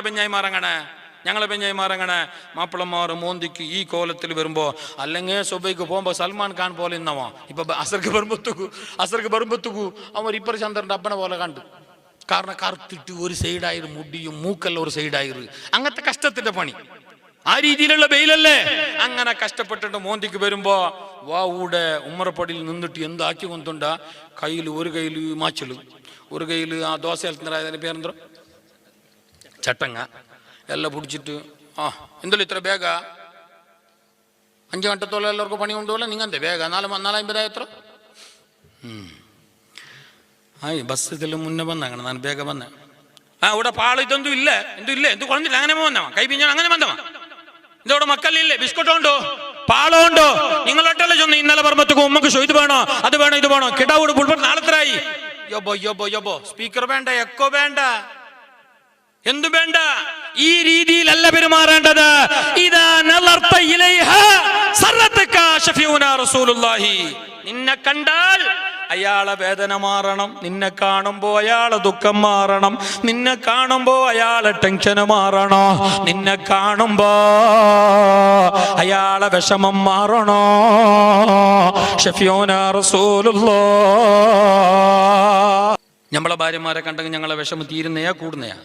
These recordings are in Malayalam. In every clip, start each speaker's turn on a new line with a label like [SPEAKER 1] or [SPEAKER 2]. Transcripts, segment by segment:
[SPEAKER 1] ഞങ്ങളെ ബെഞ്ഞായിമാറങ്ങനെ ഞങ്ങളെ ബെഞ്ഞായിമാറങ്ങനെ മാപ്പിളമാർ മോന്തിക്ക് ഈ കോലത്തിൽ വരുമ്പോ അല്ലെങ്കിൽ സുബൈക്ക് പോകുമ്പോൾ സൽമാൻ ഖാൻ പോലെ ഇന്നവോ. ഇപ്പൊ അസർക്ക് ബർമ്പത്തുക്കു അസർക്ക് ബർമ്പത്തുക്കു അവൻ ഇപ്പറ ചന്ദ്രന്റെ അപ്പനെ പോലെ കണ്ടു. കാരണം കറുത്തിട്ട് ഒരു സൈഡായിരു മുടിയും മൂക്കെല്ലാം ഒരു സൈഡായിരു. അങ്ങനത്തെ കഷ്ടത്തിന്റെ പണി. ആ രീതിയിലുള്ള വെയിലല്ലേ അങ്ങനെ കഷ്ടപ്പെട്ടിട്ട് മോന്തിക്ക് വരുമ്പോ വാ ഊടെ ഉമ്മറപ്പടിയിൽ നിന്നിട്ട് എന്താക്കി കൊണ്ടുണ്ട? കയ്യിൽ ഒരു കയ്യിൽ മാച്ചൽ ഒരു കയ്യിൽ ആ ദോശ പേരെന്തോ? ചട്ടങ്ങ. എല്ലാം പിടിച്ചിട്ട് ആ എന്തല്ലോ ഇത്ര ಬೇಗ അഞ്ച് ഘട്ടത്തോളം എല്ലാവർക്കും പണി കൊണ്ടുപോലെ നിങ്ങത്തെ വേഗം നാല് നാലായിരത്തി എത്ര? ആ ബസ് ഇതെല്ലാം മുന്നേ വന്നാണ് ഞാൻ വേഗം വന്ന. ആ ഇവിടെ പാൾ ഇതൊന്നും ഇല്ല. എന്തും ഇല്ല. എന്ത് കുഴഞ്ഞില്ല അങ്ങനെ വന്നവ കൈ പിഞ്ഞാൽ അങ്ങനെ വന്നവാ ഇതോടെ മക്കളില്ലേ ബിസ്ക്കറ്റ് ഉണ്ടോ? പാളമുണ്ടോ നിങ്ങളോട്ടല്ലേ ചെന്ന് ഇന്നലെ പറമ്പത്തേക്ക് ഉമ്മക്ക് ഷോ ഇത് വേണോ? അത് വേണോ? ഇത് വേണോ? കിടാവൂട് പുൾപ്പെട്ട് നാളത്തരായി യോബോ യോബോ യോബോ. സ്പീക്കർ വേണ്ട എക്കോ വേണ്ട. എന്തു വേണ്ട? ഈ രീതിയിലല്ല പെരുമാറേണ്ടത്. ഇതാ നലർത്ത ഇലൈഹ സർറത്തക ശഫീഉന റസൂലുള്ളാഹി. നിന്നെ കണ്ടാൽ അയാളെ വേദന മാറണം. നിന്നെ കാണുമ്പോ അയാളെ ദുഃഖം മാറണം. നിന്നെ കാണുമ്പോ അയാളെ ടെൻഷന് മാറണോ? നിന്നെ കാണുമ്പോ അയാളെ വിഷമം മാറണോ? ഷഫിയോന റസൂലുള്ളാ. നമ്മളെ ഭാര്യമാരെ കണ്ടെങ്കിൽ ഞങ്ങളെ വിഷമം തീരുന്നയാ കൂടുന്നയാ?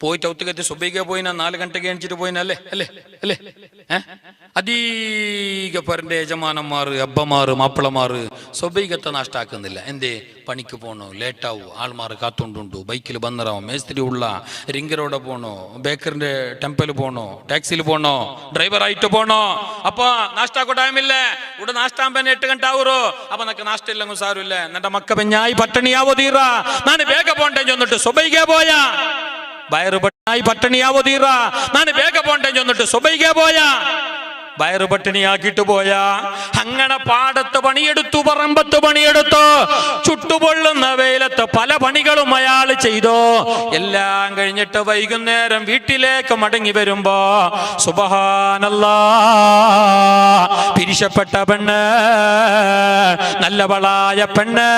[SPEAKER 1] പോയിട്ട് ഒത്തുകെത്തി സുബൈക്ക് പോയിനാ നാല് ഗಂಟೆಗೆ എണിച്ചിട്ട് പോയിനാ അല്ലേ? അല്ലേ? അല്ലേ? അധീക പരന്റെ യജമാനന്മാർ അബ്ബമാർ മാപ്പിളമാർ സ്വബൈകത്തെ നഷ്ടാക്കുന്നില്ല. എന്തേ? പണിക്ക് പോകണോ ലേറ്റാവും? ആൾമാർ കാത്തോണ്ടുണ്ടു? ബൈക്കിൽ ബന്ധറാവും മേസ്തിരി ഉള്ള റിംഗ് റോഡ് പോകണോ ബേക്കറിന്റെ ടെമ്പിൾ പോണോ? ടാക്സിയിൽ പോകണോ ഡ്രൈവറായിട്ട് പോണോ? അപ്പൊ നാഷ്ടാക്കോ ടൈമില്ലേ. ഇവിടെ നാഷ്ടാകുമ്പോൾ എട്ട് ഗണ്ട ആവുറോ? അപ്പോൾ നിനക്ക് നാഷ്ട ഇല്ലെങ്കിൽ സാരമില്ല. എന്നിട്ട് മക്കപ്പെ പെഞ്ഞായി പട്ടിണിയാവോ തീറ? ഞാൻ വേഗം പോകണ്ടേ ചെന്നിട്ട് സ്വബൈകെ പോയാ. വയറ് പട്ടിണി പട്ടിണിയാവോ തീറ ഞാൻ വേഗ പോണ്ടേ ചെന്നിട്ട് സുബൈകെ പോയാ. വയറ് പട്ടിണിയാക്കിട്ട് പോയാ. അങ്ങനെ പാടത്ത് പണിയെടുത്തു പറമ്പത്ത് പണിയെടുത്തു. ചുട്ടുപൊള്ളുന്ന വെയിലത്ത് പല പണികളും അയാൾ ചെയ്തു. എല്ലാം കഴിഞ്ഞിട്ട് വൈകുന്നേരം വീട്ടിലേക്ക് മടങ്ങി വരുമ്പോ സുബഹാനല്ല പിരിശപ്പെട്ട പെണ്ണ് നല്ലവളായ പെണ്ണ്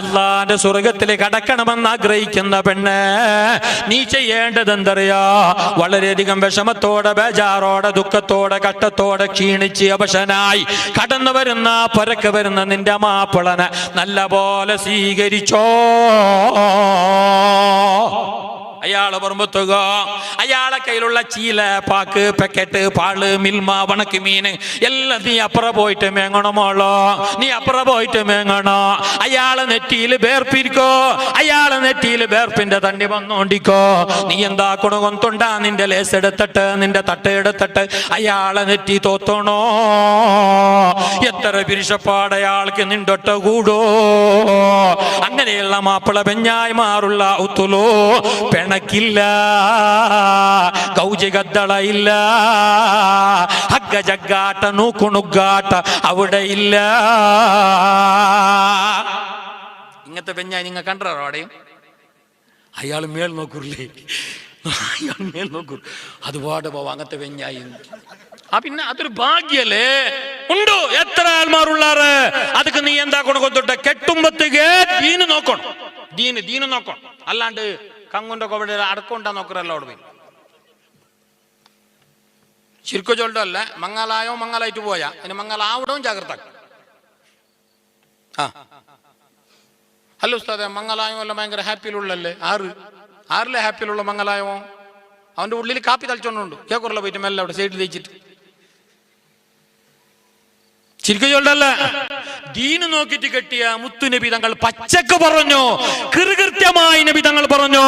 [SPEAKER 1] അള്ളാന്റെ സ്വർഗത്തിൽ കടക്കണമെന്ന് ആഗ്രഹിക്കുന്ന പെണ്ണ് നീ ചെയ്യേണ്ടത് എന്തറിയോ വളരെയധികം വിഷമത്തോടെ ബേജാറോടെ ദുഃഖത്തോടെ കട്ടത്തോടെ ക്ഷീണിച്ച് അവശനായി. കടന്നു വരുന്ന പരക്ക് വരുന്ന നിന്റെ മാപ്പിളനെ നല്ല പോലെ സ്വീകരിച്ചോ. അയാൾ പറമ്പത്തുക അയാളെ കയ്യിലുള്ള ചീല പാക്ക് പാക്കറ്റ് പാൾ മിൽമ വണക്ക് മീന് എല്ലാം നീ അപ്പുറ പോയിട്ട് മേങ്ങണമോളോ നീ അപ്പുറ പോയിട്ട് മേങ്ങണോ. അയാളെ നെറ്റിയിൽ വേർപ്പിരിക്കോ അയാളെ നെറ്റിയിൽ വേർപ്പിന്റെ തണ്ടി വന്നോണ്ടിക്കോ. നീ എന്താ കൊന്തുണ്ട നിന്റെ ലേസ് എടുത്തിട്ട് നിന്റെ തട്ട് എടുത്തിട്ട് അയാളെ നെറ്റി തോത്തണോ? എത്ര പിരിശപ്പാട് അയാൾക്ക് നിണ്ടൊട്ട കൂടോ? അങ്ങനെയുള്ള മാപ്പിള പെഞ്ഞായ്മാറുള്ള ഉത്തുലോ പെണക്കില്ല കൗജികദ്ദള ഇല്ല. ഹഗ്ഗ ജഗ്ഗാട്ട നൂക്കുണുഗ്ഗാട്ട അവിടെ ഇല്ല. ഇങ്ങനത്തെ പെഞ്ഞായി നിങ്ങൾ കണ്ടോ അവിടെയും അയാൾ മേൽ നോക്കൂല്ലേ? അയാൾ മേൽ നോക്കൂ അതുപാട് പോവാ അങ്ങനത്തെ വെഞ്ഞായി ആ പിന്നെ അതൊരു ഭാഗ്യല്ലേ ഉണ്ടോ? എത്ര ആൾമാരുള്ളാറ്? അതൊക്കെ നീ എന്താ കൊണ്ട് കൊണ്ടിട്ട് കെട്ടുമ്പത്തേക്ക് ദീന് നോക്കണം. ദീന് ദീന് നോക്കണം. അല്ലാണ്ട് കങ്ങുന്റെ കൊവിടെ അടക്കൊണ്ടാ നോക്കറല്ല അവിടെ പോയി. ശരിക്കും ചൊല്ലല്ല മംഗലായിട്ട് പോയാ. ഇനി മംഗലാവിടവും ജാഗ്രത. ആ. അല്ല ഉസ്താദെ മംഗലായോ അല്ല ഭയങ്കര ഹാപ്പിയിലുള്ളല്ലേ ആറ്. ആറിലെ ഹാപ്പിയിലുള്ള മംഗലായോ അവന്റെ ഉള്ളിൽ കാപ്പി തളിച്ചോണ്ടുണ്ട്. കേക്കുറല്ല പോയിട്ട് മെല്ലെ അവിടെ സൈഡിൽ തേച്ചിട്ട്. ശരിക്കും ചൊല്ലല്ല ദീന് നോക്കിട്ട് കെട്ടിയ മുത്തുനബി തങ്ങൾ പച്ചക്ക് പറഞ്ഞു കൃകൃത്യമായി നബി തങ്ങൾ പറഞ്ഞു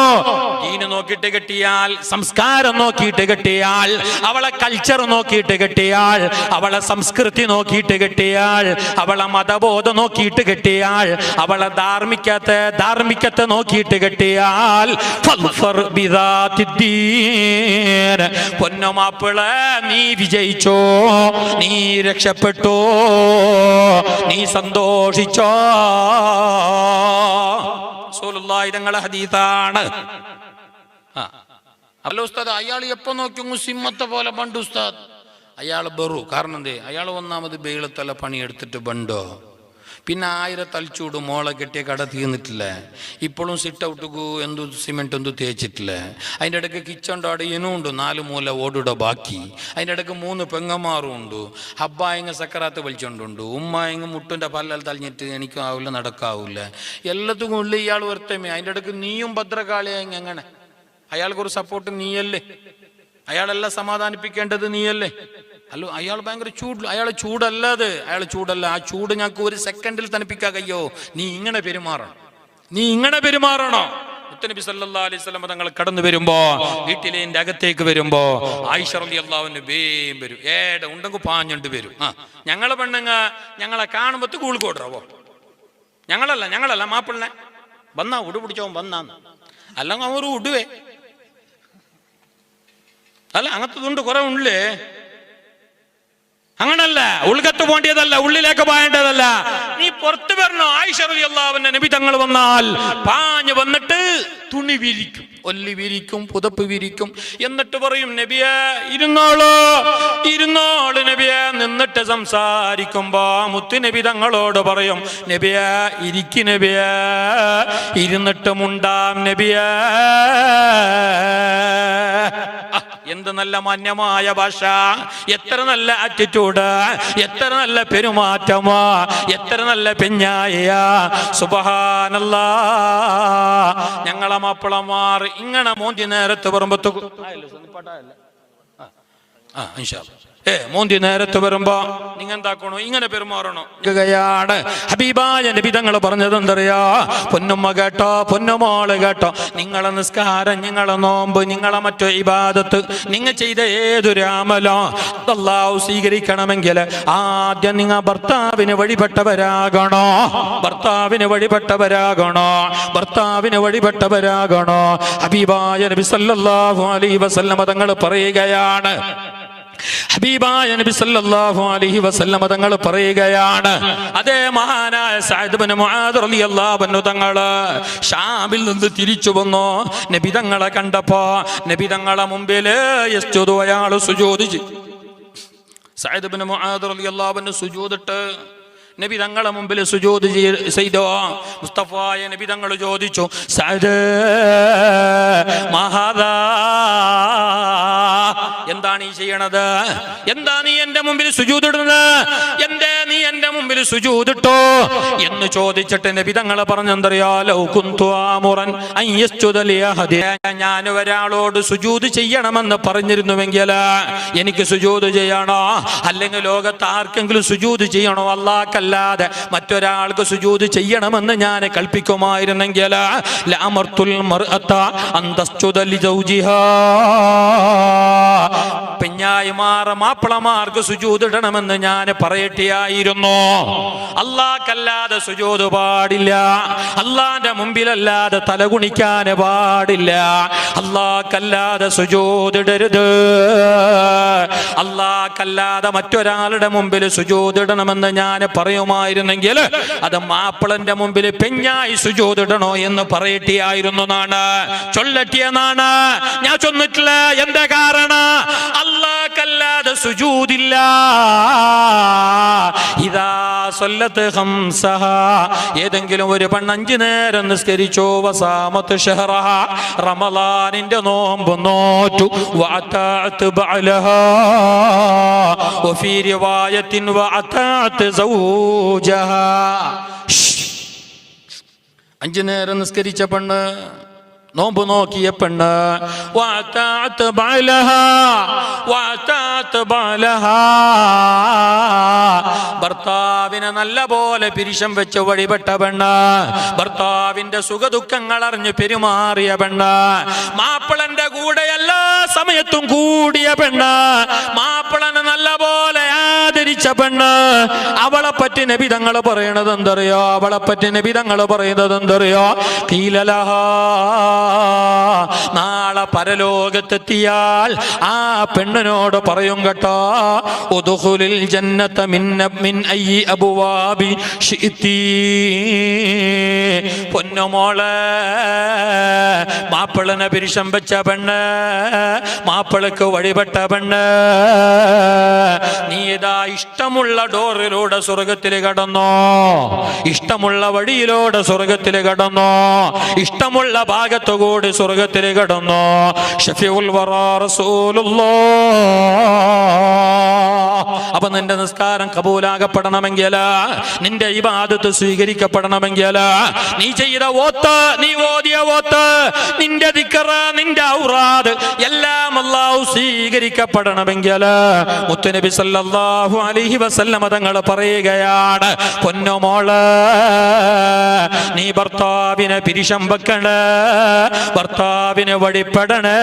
[SPEAKER 1] ദീന് നോക്കിട്ട് കെട്ടിയാൽ സംസ്കാരം നോക്കിയിട്ട് കെട്ടിയാൽ അവളെ കൾച്ചർ നോക്കിയിട്ട് കെട്ടിയാൽ അവളെ സംസ്കൃതി നോക്കിയിട്ട് കെട്ടിയാൽ അവളെ മതബോധം നോക്കിയിട്ട് കെട്ടിയാൽ അവളെ ധാർമ്മിക്കത്തെ ധാർമ്മികത്തെ നോക്കിയിട്ട് കെട്ടിയാൽ. പൊന്നമാപ്പിള നീ വിജയിച്ചോ നീ രക്ഷപ്പെട്ടോ നീ സന്തോഷിച്ചോ? തങ്ങളെ ഹദീസാണ്. ആ. അല്ല ഉസ്താദ് അയാൾ എപ്പോ നോക്കി സിമ്മത്തെ പോലെ പണ്ട് ഉസ്താദ്? അയാൾ ബെറു. കാരണം എന്തേ? അയാൾ ഒന്നാമത് ബെയിലത്തല പണിയെടുത്തിട്ട് ബണ്ടോ? പിന്നെ ആയിരം തളിച്ചൂട് മോളെ കെട്ടിയ കട തീർന്നിട്ടില്ല. ഇപ്പോഴും സിറ്റ് ഔട്ട് എന്തു സിമെന്റ് എന്തു തേച്ചിട്ടില്ല. അതിന്റെ ഇടയ്ക്ക് കിച്ചൺ അവിടെ ഉണ്ട് നാല് മൂല ഓടുടെ ബാക്കി. അതിന്റെ ഇടയ്ക്ക് മൂന്ന് പെങ്ങന്മാരും ഉണ്ട്. ഹബ്ബായങ്ങ് സക്കറാത്ത് വലിച്ചോണ്ടുണ്ട്. ഉമ്മായങ്ങ് മുട്ടിന്റെ പല്ലൽ തളിഞ്ഞിട്ട് എനിക്കും ആവില്ല നടക്കാവില്ല. എല്ലാത്തും ഉള്ളിൽ ഇയാൾ ഒരുത്തമേ. അതിന്റെ ഇടയ്ക്ക് നീയും ഭദ്രകാളിയായി എങ്ങനെ? അയാൾക്കൊരു സപ്പോർട്ട് നീയല്ലേ? അയാളെല്ലാം സമാധാനിപ്പിക്കേണ്ടത് നീയല്ലേ? അല്ലോ അയാൾ ഭയങ്കര ചൂട് അയാൾ ചൂടല്ലാതെ അയാൾ ചൂടല്ല. ആ ചൂട് ഞങ്ങൾക്ക് ഒരു സെക്കൻഡിൽ തണുപ്പിക്കാൻ കയ്യോ. നീ ഇങ്ങനെ പെരുമാറണം. നീ ഇങ്ങനെ പെരുമാറണോ. മുത്തനബി സല്ലാ അലൈഹി വസല്ലം തങ്ങൾ കടന്നു വരുമ്പോ വീട്ടിലെ എന്റെ അകത്തേക്ക് വരുമ്പോ ആയിഷ അള്ളാവിന് വേം വരും. ഏടെ ഉണ്ടെങ്കിൽ പാഞ്ഞുണ്ട് വരും. ആ ഞങ്ങളെ പെണ്ണുങ്ങ ഞങ്ങളെ കാണുമ്പോ കൂളിക്കോട്ടറവോ ഞങ്ങളല്ല ഞങ്ങളല്ല മാപ്പിളനെ വന്നാ ഉടു പിടിച്ചോ വന്നാന്ന്. അല്ലെങ്കിൽ അവർ ഉടുവേ. അല്ല അങ്ങനത്തതുണ്ട് കുറെ ഉള്ളേ അങ്ങനല്ല ഉൾക്കത്ത് പോണ്ടിയതല്ല ഉള്ളിലേക്ക് പായേണ്ടതല്ല. നീ പുറത്തു വരണോ? ആയിഷറലി നബി തങ്ങൾ വന്നാൽ പാഞ്ഞു വന്നിട്ട് തുണി വിരിക്കും. ഒല്ലി വിരിക്കും പുതപ്പ് വിരിക്കും. എന്നിട്ട് പറയും നബിയെ ഇരുന്നോളൂ. ഇരുന്നോളൂ നബിയെ. നിന്നിട്ട് സംസാരിക്കുമ്പോ മുത്തു നബി തങ്ങളോട് പറയും നബിയെ ഇരിക്കു നബിയെ. ഇരുന്നിട്ട് നബിയെ. നല്ല മാന്യമായ ഭാഷ എത്ര നല്ല ആറ്റിറ്റ്യൂഡ് എത്ര നല്ല പെരുമാറ്റമാ എത്ര നല്ല പെഞ്ഞായ സുബഹാനല്ല. ഞങ്ങളെ മാപ്പിളമാർ ഇങ്ങനെ മോന്തി നേരത്ത് പറമ്പത്തു ആ ഇൻഷാ. ഏ മോന്തി നേരത്ത് വരുമ്പോ നിങ്ങൾ എന്താക്കണോ ഇങ്ങനെ പെരുമാറണോ. ാണ് ഹബീബായ നബിതങ്ങൾ പറഞ്ഞത് എന്തറിയാ? പൊന്നുമ്മ കേട്ടോ പൊന്നുമോൾ കേട്ടോ. നിങ്ങളെ നിസ്കാരം നിങ്ങളെ നോമ്പ് നിങ്ങളെ മറ്റു ഇബാദത്ത് നിങ്ങൾ ചെയ്ത ഏതൊരു അമലോ അല്ലാഹു സ്വീകരിക്കണമെങ്കിൽ ആദ്യം നിങ്ങൾ ഭർത്താവിന് വഴിപ്പെട്ടവരാകണോ? ഭർത്താവിന് വഴിപ്പെട്ടവരാകണോ? ഭർത്താവിന് വഴിപ്പെട്ടവരാകണോ? ഹബീബായ നബി സല്ലല്ലാഹു അലൈഹി വസല്ലമ തങ്ങൾ പറയുകയാണ് ഹബീബായ നബി സല്ലല്ലാഹു അലൈഹി വസല്ലമ തങ്ങൾ പറയുകയാണ്. അതേ മഹാനായ സഅദ് ഇബ്നു മുആദ് റളിയല്ലാഹു അൻഹു തങ്ങൾ ഷാമിൽ നിന്ന് തിരിച്ചു വന്നു. നബി തങ്ങളെ കണ്ടപ്പോൾ നബി തങ്ങളെ മുമ്പിൽ യസ്ജുദു അയാൾ സുജൂദ് സഅദ് ഇബ്നു മുആദ് റളിയല്ലാഹു അൻഹു സുജൂദിട്ട് നബി തങ്ങളെ മുമ്പിൽ ചെയ്- ചെയ്തോ? മുസ്തഫായ നബി തങ്ങൾ ചോദിച്ചു മഹാദാ എന്താണ് ഈ ചെയ്യണത്? എന്താ നീ എന്റെ മുമ്പിൽ സുജൂതിടുന്നത് എന്തേ നീ എന്റെ മുമ്പിൽ സുജൂതിട്ടോ എന്ന് ചോദിച്ചിട്ട് നബി തങ്ങളെ പറഞ്ഞെന്തറിയാലോ കുന്തുറൻ. ഞാൻ ഒരാളോട് സുജൂദ് ചെയ്യണമെന്ന് പറഞ്ഞിരുന്നുവെങ്കിൽ എനിക്ക് സുജൂദ് ചെയ്യണോ? അല്ലെങ്കിൽ ലോകത്ത് ആർക്കെങ്കിലും സുജൂദ് ചെയ്യണോ? അല്ലാക്കല്ലാതെ മറ്റൊരാൾക്ക് സുജൂത് ചെയ്യണമെന്ന് ഞാൻ കൽപ്പിക്കുമായിരുന്നെങ്കിൽ ലാമർത്തുൽ ലിസൗജിഹാ. പെഞ്ഞായിമാർ മാപ്പിളമാർക്ക് സുജൂതിടണമെന്ന് ഞാൻ പറയട്ടെയായിരുന്നു. അല്ലാക്കല്ലാതെ സുജൂത് പാടില്ല. അള്ളാന്റെ മുമ്പിലല്ലാതെ തലകുണിക്കാൻ പാടില്ല. അല്ലാക്കല്ലാതെ സുജൂതിടരുത് അല്ലാക്കല്ലാതെ മറ്റൊരാളുടെ മുമ്പിൽ സുജൂതിടണമെന്ന് ഞാൻ പറയുമായിരുന്നെങ്കിൽ അത് മാപ്പിളന്റെ മുമ്പിൽ പെഞ്ഞായി സുജൂതിടണോ എന്ന് പറയട്ടിയായിരുന്നു നാണ് ചൊല്ലട്ടിയെന്നാണ് ഞാൻ ചൊന്നിട്ടില്ല. എന്റെ കാരണം? സുജൂദില്ല ഇതാ സ്വല്ലത്ത് ഹംസഹ. ഏതെങ്കിലും ഒരു പെണ്ണ് അഞ്ചു നേരം നിസ്കരിച്ചോ വസാമത്ത് ഷഹറഹ. റമലാനിന്റെ നോമ്പ് നോറ്റു. വഅതാഅത്ത് ബഅലഹ. വഫീ റിവായത്തിൻ വഅതാഅത്ത് സൗജഹ. അഞ്ചു നേരം നിസ്കരിച്ച പെണ്ണ് നോമ്പ് നോക്കിയ പെണ്ണ് ഭർത്താവിനെ നല്ല പോലെ പിരിശം വെച്ച് വഴിപെട്ട പെണ്ണ്. ഭർത്താവിന്റെ സുഖദുഃഖങ്ങൾ അറിഞ്ഞ് പെരുമാറിയ പെണ്ണ്. മാപ്പിളന്റെ കൂടെ എല്ലാ സമയത്തും കൂടിയ പെണ്ണ്. മാപ്പിളനെ നല്ല പോലെ ആദരിച്ച പെണ്ണ്. അവളെ പറ്റി നബിതങ്ങൾ പറയണത് എന്തറിയോ അവളെ പറ്റി നബിതങ്ങൾ പറയുന്നത് എന്തറിയോ കീലലഹ. നാളെ പരലോകത്തെത്തിയാൽ ആ പെണ്ണിനോട് പറയും കേട്ടോ ഉദുഖുലിൽ ജന്നത മിന്ന പൊന്നുമോളെ മാപ്പിളനെ പിരിശം വെച്ച പെണ്ണ് മാപ്പിളക്ക് വഴിപെട്ട പെണ്ണ് നീ ഇതാ ഇഷ്ടമുള്ള ഡോറിലൂടെ സ്വർഗത്തിൽ കടന്നോ ഇഷ്ടമുള്ള വഴിയിലൂടെ സ്വർഗത്തിൽ കടന്നോ ഇഷ്ടമുള്ള ഭാഗത്തുകൂടി സ്വർഗത്തിൽ കടന്നു. ഷഫിഉൽ അപ്പൊ നിന്റെ നിസ്കാരം കബൂലാകപ്പെടണമെങ്കിൽ നിന്റെ ഇബാദത്ത് സ്വീകരിക്കപ്പെടണമെങ്കിൽ നീ ചെയ്ത ഓത്ത് നീ ഓതിയ ഓത്ത് നിന്റെ ദിക്കറ നിന്റെ ഔറാദ് എല്ലാം അല്ലാഹു സ്വീകരിക്കപ്പെടണമെങ്കിൽ മുത്തുനബി സല്ലല്ലാഹു അലൈഹി വസല്ലമ തങ്ങൾ പറയുകയാണ് പൊന്നുമോൾ നീ ഭർത്താവിനെ പിരിശം വെക്കണ ഭർത്താവിന് വഴിപ്പെടണേ.